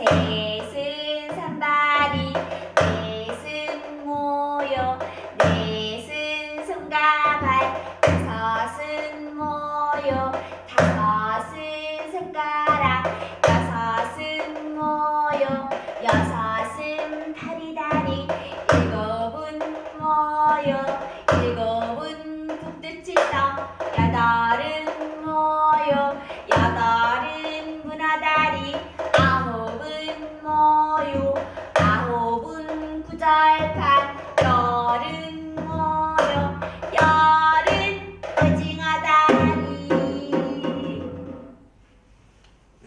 넷은 산발이 넷은 모여 넷은 손과 발 다섯은 모여 다섯은 손가락 여섯은 모여 여섯은 다리 다리 일곱은 모여 일곱은 북두치성 여덟은 철판 여름